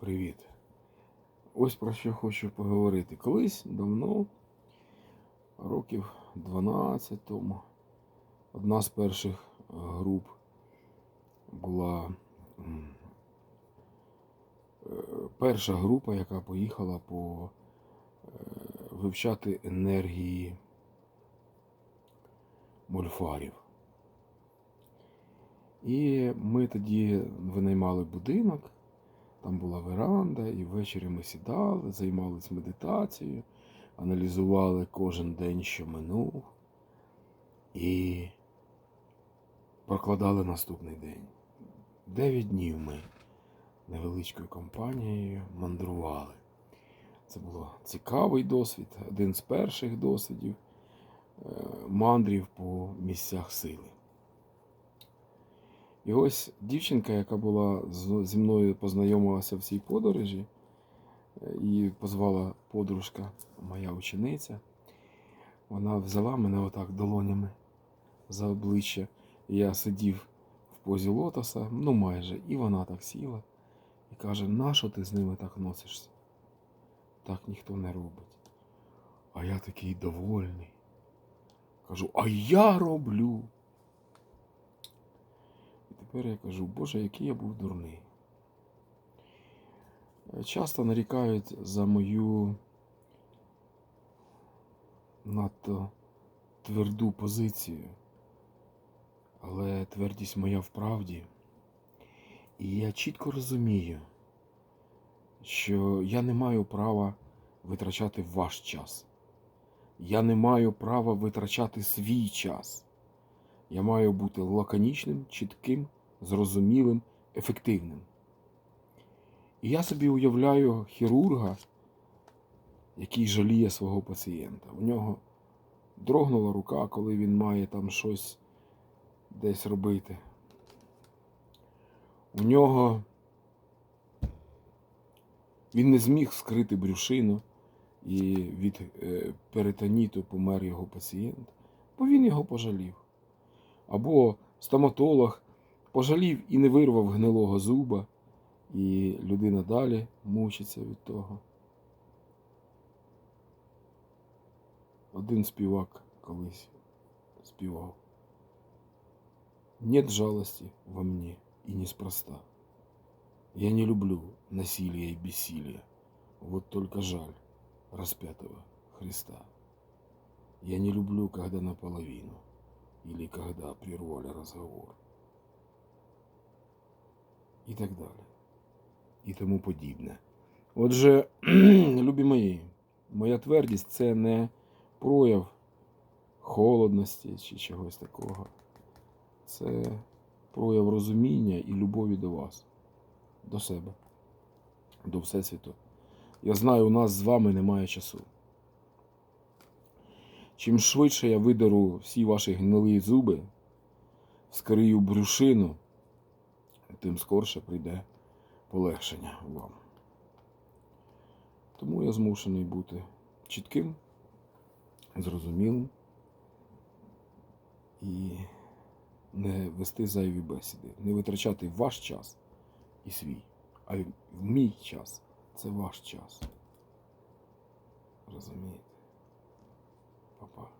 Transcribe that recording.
Привіт. Ось про що хочу поговорити. Колись давно, років 12 тому, одна з перших е, груп була е, перша група, яка поїхала по е, вивчати енергії мольфарів. І ми тоді винаймали будинок. Там була веранда, і ввечері ми сідали, займалися медитацією, аналізували кожен день, що минув, і прокладали наступний день. Дев'ять днів ми невеличкою компанією мандрували. Це був цікавий досвід, один з перших досвідів е, мандрів по місцях сили. І ось дівчинка, яка була зі мною познайомилася в цій подорожі, е, її позвала подружка, моя учениця. Вона взяла мене отак долонями за обличчя. Я сидів в позі лотоса, ну майже, і вона так сіла і каже: нащо ти з ними так носишся? Так ніхто не робить. А я такий довольний. Кажу, а я роблю. Тепер я кажу, Боже, який я був дурний. Е, Часто нарікають за мою надто тверду позицію, але твердість моя в правді. І я чітко розумію, що я не маю права витрачати ваш час. Я не маю права витрачати свій час. Я маю бути лаконічним, чітким, зрозумілим, ефективним. І я собі уявляю хірурга, який жаліє свого пацієнта. У нього дрогнула рука, коли він має там щось десь робити. У нього він не зміг скрити брюшину, і від е, перитоніту помер його пацієнт, бо він його пожалів. Або стоматолог пожалів і не вирвав гнилого зуба, і людина далі мучиться від того. Один співак колись співав. Нет жалости во мне и неспроста. Я не люблю насилия и бессилия. Вот только жаль распятого Христа. Я не люблю, когда наполовину или когда прервали разговор. І так далі. І тому подібне. Отже, любі мої, моя твердість це не прояв холодності чи чогось такого. Це прояв розуміння і любові до вас, до себе, до Всесвіту. Я знаю, у нас з вами немає часу. Чим швидше я видеру всі ваші гнилі зуби, вскрию брюшину, тим скорше прийде полегшення вам. Тому я змушений бути чітким, зрозумілим і не вести зайві бесіди, не витрачати ваш час і свій, а в мій час це ваш час. Розумієте? Папа.